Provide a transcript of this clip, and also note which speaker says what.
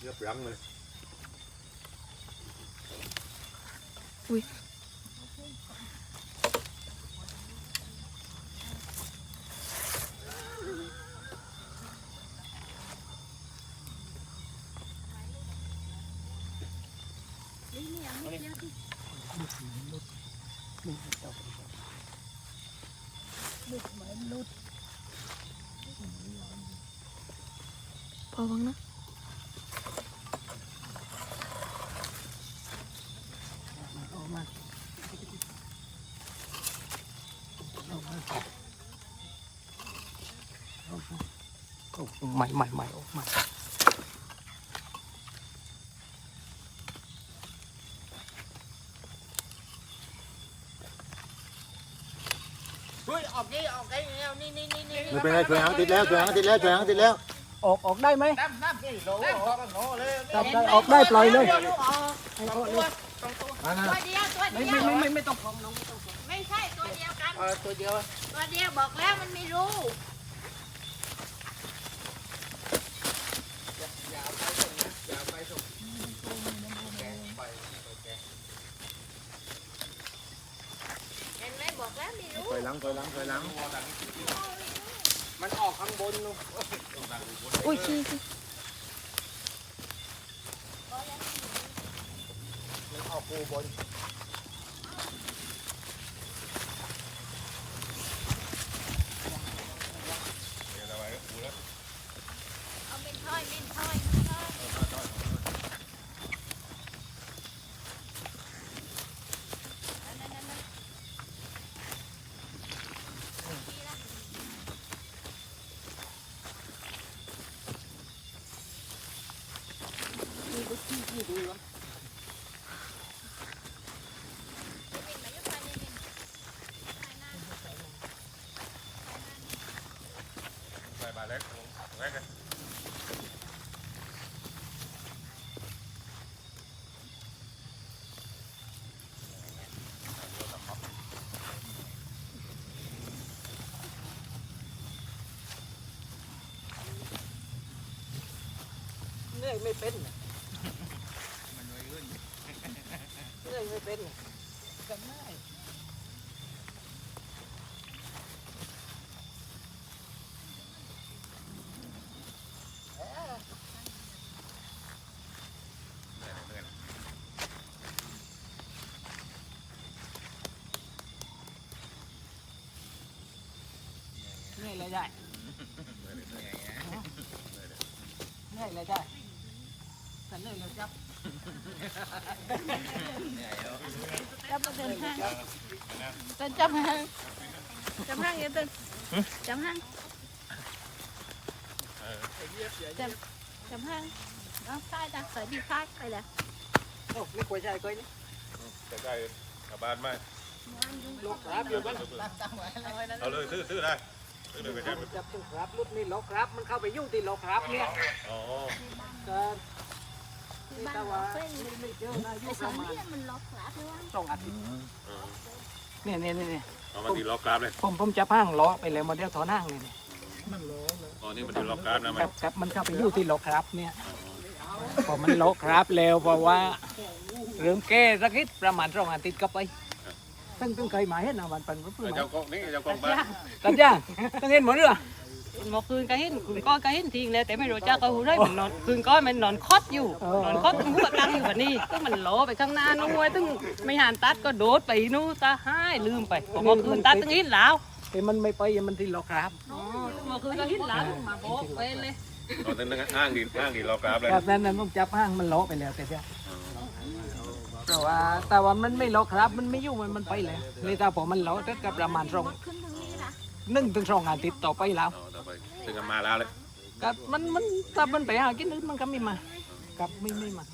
Speaker 1: เรียบรังเลย
Speaker 2: พอวังนะ
Speaker 3: ใหม่ใหม่ใหม่ออกมา
Speaker 4: เฮ้ยออกนี่ออกไอ้เนี่ยนี่นี่นี่นี่
Speaker 1: ไม่เป็นไรช่วยหางติดแล้วช่วยหางติดแล้วช่วยหางติดแล้ว
Speaker 3: ออกออกได้ไหม
Speaker 4: น้ำน้ำนี่โหลออกโหลเลย
Speaker 3: ครับได้ออกได้ปล่อยเลย
Speaker 4: ตัวเดียวตัวเดียว
Speaker 3: ไม่ไม่ไม่ไม่ต้องพร้องไมน้อง
Speaker 4: ไม่ใช่ตัวเดียวกัน
Speaker 3: ตัวเดียว
Speaker 4: ตัวเดียวบอกแล้วมันไมีรูเห็นไหมบอกแล้วมีรู
Speaker 1: ถ อยหลังถอยหลังถอยหลัง
Speaker 3: มันออกข้างบนนู่น
Speaker 2: อุ้ยขี้ขี้
Speaker 3: มันออกปูบน
Speaker 4: เอาเป็นถ้อยเป็นถ้อยถ้อยนั่นนั่นนั่น
Speaker 1: ไปมาแล้วแรกเลย
Speaker 3: เหนื่อยไม่เป็นน่ะ เหนื่อยไม่เป็นน่ะจำได้เหนื่อยเลยได้เหนื่อยเลยได้แต่เหนื่อยเลยจับ
Speaker 2: จับมาเดินห้างเดินจับห้างจับห้างอย่าเดินจับห้างจับจับห้างเอาใต้ตาใส่ดีซ้ายไปเลย
Speaker 3: โอ้ไม่ควรใช่ก้อยนี่
Speaker 1: จะได้กลับบ้านไหม
Speaker 3: ลูกครับอยู่บ้าน
Speaker 1: เอาเลยซื้อซื้อได้ซื้อเลยไปแจ้ง
Speaker 3: จับตรงครับรุดนี่ล็อกครับ มันเข้าไปยุ่งที่ล็อกครับเนี่ย
Speaker 1: อ๋อ
Speaker 3: ก็นี่ตาว่าไม่ไม่เจอนะยุ่
Speaker 2: ไอ้
Speaker 3: ง
Speaker 2: ส
Speaker 3: ป
Speaker 2: อง
Speaker 3: ระมาณ
Speaker 2: นี่มันล็อกหลับหรือว่า
Speaker 3: สองอาทิตย์เนี่ยเนี่ยเนี่ย
Speaker 1: เอามาตีล็อกกราฟเลย
Speaker 3: ผมผมจะพังล้อไปเลยโมเดลถอนห้างเนี่ยเนี่ย
Speaker 1: อ๋อนี่มันตีล็อกกราฟนะมั
Speaker 3: คนรับครับมันเข้าไปยุ่งที่ล็อกครับเนี่ยพอมันล็อกครับแล้วเพราะว่าเริ่มแก้สักนิดประมาณสองอาทิตย์ก็ไปตั้งตั้งเคยมาเห็นนะวันปันเพิ่งมา
Speaker 1: เจ้าของนี่เจ้าของบ้าน
Speaker 3: ตัดย่างตั้งเห็นหมดเรือ
Speaker 5: เมื่อคืนก็เห็นคุณก้อยก็เห็นทิ้งเลยแต่ไม่รู้จักก็หูได้มันนอนคืนก้อยมันนอนคดอยู่นอนคดตึงหัวกลางอยู่แบบนี้ตึงมันโหลไปข้างหน้านู้นไว้ตึงไม่หันตัดก็โดดไปนู่นตาห้ายลืมไปเมื่อคืนตัดตึงหินแล้ว
Speaker 3: แต่มันไม่ไปมันที่ล็อกครับ
Speaker 5: อ๋อเมื่อคืนก็หินแล้วมาโบกไปเลย
Speaker 1: ตอนนั้นอ้างดิอ้างดิล็อกกราฟเลย
Speaker 3: แบบนั้นนั้นผมจับห้างมันล้อไปแล้วแต่เดียวแต่ว่าแต่ว่ามันไม่ล้อครับ มันไม่ยุ่งมันมันไปแล้วเลยถ้าผมมันล้อก็กับประมาณสอง
Speaker 2: ขึ้นทางนี้นะ
Speaker 3: หนึ่งถึงสองอาทิตย์ต่อไปแล้ว
Speaker 1: อ๋อต่อไป ถึงกับมาแล้วเลย
Speaker 3: กับมันมันถ้ามันไปหากินอื่นมันก็ไม่มากับไม่ไม่มา